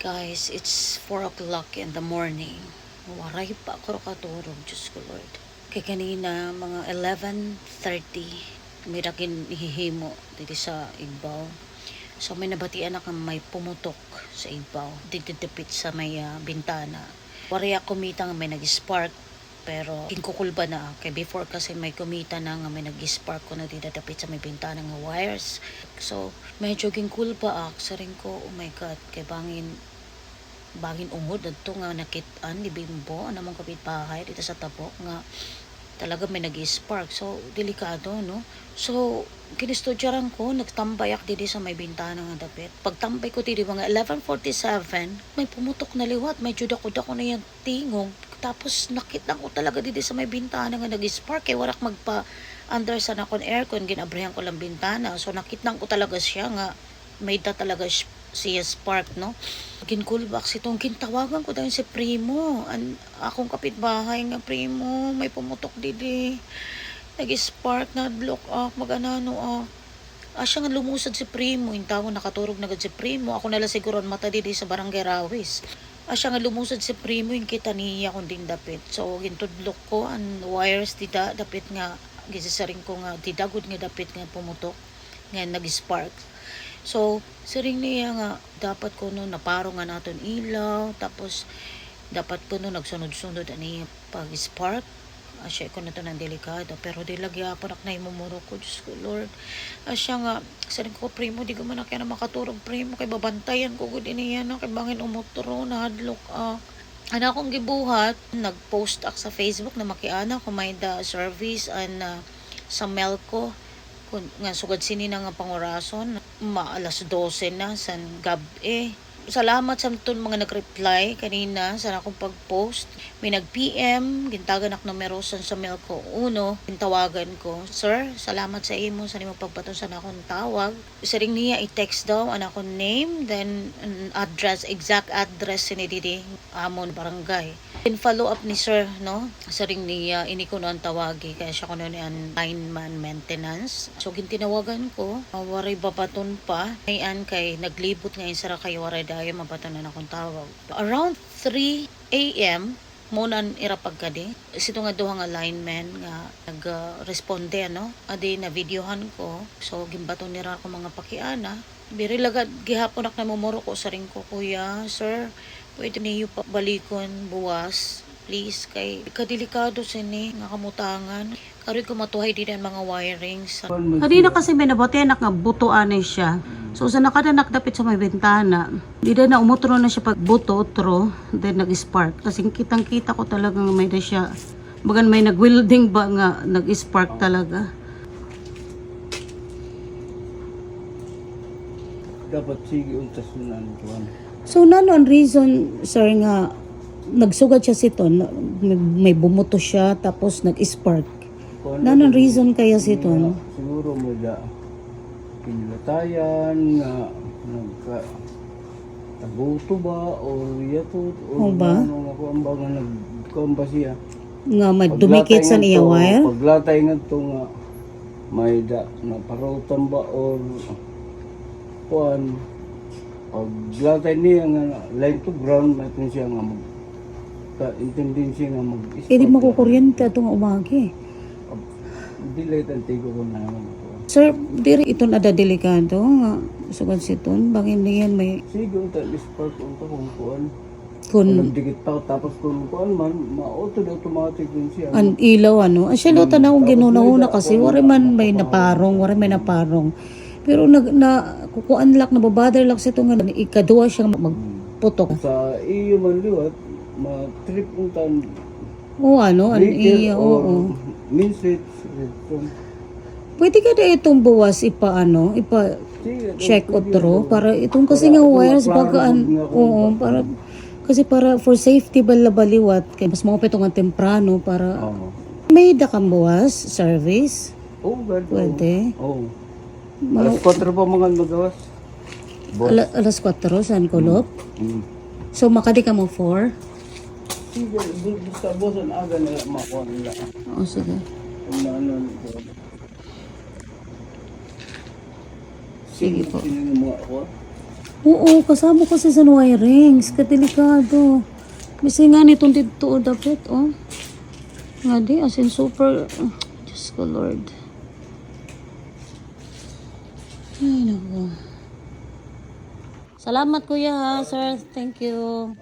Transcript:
Guys, it's 4 o'clock in the morning. Waray pa ako katurog, Diyos ko Lord. Kaya kanina, mga 11.30, may rakin ihihimo dito sa Igbaw. So may nabatian ako may pumutok sa Igbaw. Dididipit sa may ah, bintana. Waray ako kumita nga may nag-spark pero kinkukulba na kay before kasi may kumita na nga may nag-spark ko na didadapit sa may bintana nga wires. So medyo kinkulba ak sa ko. Oh my god kay bangin bangin ungod adto nga nakitaan ni Bimbo. Anamong kapitbahay dito sa tabok nga talaga may nag-spark. So delikado no? So kinistudyaran ko nagtambayak didi sa may bintana nga dapit. Pagtambay ko didi mga 11:47 may pumutok na liwat. May dako-dako na yung tingog tapos nakita ko talaga didi sa may bintana nga nag-spark. Kay warak magpa under sa nakon aircon ginabrihan ko lang bintana. So nakita ko talaga siya nga may da talaga siya spark no? Ginkulbak si tong kintawagan ko dahil si Primo. An akong kapitbahay nga Primo may pumutok didi nag-spark na block up mag-anano ah. Asya nga lumusad si Primo, tao nakaturog na si Primo. Ako nala siguro ang mata didi sa barangay Rawis. Asya nga lumusad si Primo, yung kita niya kung ding dapit. So, gintudlok ko, ang wires dida, dapit nga, gisisaring ko nga, didagod nga dapit nga pumutok, nga nag-spark. So, saring niya nga, dapat ko no, naparo nga naton ilaw, tapos, dapat po no, nagsunod-sunod ani pag-spark. Asya ko na to ng delikado. Pero di lagi ako nak na imumuro ko. Diyos ko, Lord. Asya nga, saring ko, primo, di ko man na na makaturog, primo. Kay babantayan ko, good iniyan na. Kay bangin umutro, nahadlok ah. Ana akong gibuhat, nag-post ak sa Facebook na makiana kung may da service and ah, sa Melco kun nga sugad sini na nga pangurason ma alas 12 na san gabi salamat sa ton mga nag-reply kanina sa akong pag-post. May nag-PM gintagan ak numero san sa mail ko. Uno gintawagan ko sir salamat sa imo sa nimo pagbaton sa akong tawag. Isa ring niya i-text daw ang akong name then an address exact address ni didi amon barangay in follow up ni sir no? Sa ring niya ini ko noon tawagi kaya siya ko noon ang nine man maintenance. So gintinawagan ko uh, waray babaton pa. Ayan kay naglibot ngayon sara kay waray dayo mabaton na akong tawag. Around 3 a.m mo nan irapag kadi sito nga duha nga lineman nga nag-responde ano? Adi na videohan ko. So gimbaton nira ako mga pakiana. Biri lagad gihapon ak namumuro ko sa ring ko kuya sir pwede niyo pa balikon buwas please kay kadelikado sini nga kamutangan karoy ko matuhay din ang mga wirings Kanina kasi may nabotenak nga butuan ni siya. So sa nakadanak dapit sa may bintana, di na na umutro na siya pag buto utro, then nag-spark. Kasi kitang kita ko talaga may na siya. Bagan may nag-welding ba nga nag-spark talaga. dapat sige untas na ano. So nano ang reason sir nga nagsugad siya siton, may, may bumuto siya tapos nag-spark. Kuan Nano ang reason kaya siton? siguro mo da kinlatayan nga nagka tabuto ba o yato O o ba? ano nga kuan ba nga nagkuan ba siya Nga magdumikit sa Paglatay iya nga to, wire? paglatay nga to nga may da na parutan ba or kuan paglatay niya nga line to ground natin siya nga mag intendin siya nga mag Eh di makukuryente ito nga umagi. delay ang tigo ko na naman Sir, diri ito na da delikado nga sugad siton bangin niyan may sige unta spark unta kung kuan. Kun nagdikit pa tapos kung kuan man ma-auto automatic din siya. An ilaw ano. Ang siya luta na akong ginunahuna kasi. wari man may naparong, wari may naparong. Pero nag na kukuan lak na babother lak sa ito nga ikaduwa siya magputok. sa iyo man liwat ma-trip unta Oo ano, an vehicle iya, oo. from Pwede ka na itong buwas ipa ano, ipa check otro para itong kasi nga wires bagaan oo para kasi para for safety bala baliwat kay mas mga petong nga temprano para may da kang buwas service Oh, God. pwede Oh. Alas 4 pa mga magawas. Boss. Ala, alas 4 saan kulop Mm. so makadi ka mo 4 Sige, basta boss ang aga na makuha nila. o sige Kung na ano. Sige po. Sino ako? Oo, kasama ko sa San Wirings. Kadelikado. Kasi nga nitong dito, dapat, oh. Nga di, as in super, Diyos ko, Lord. Ay, naku. Salamat, kuya, ha, sir. Thank you.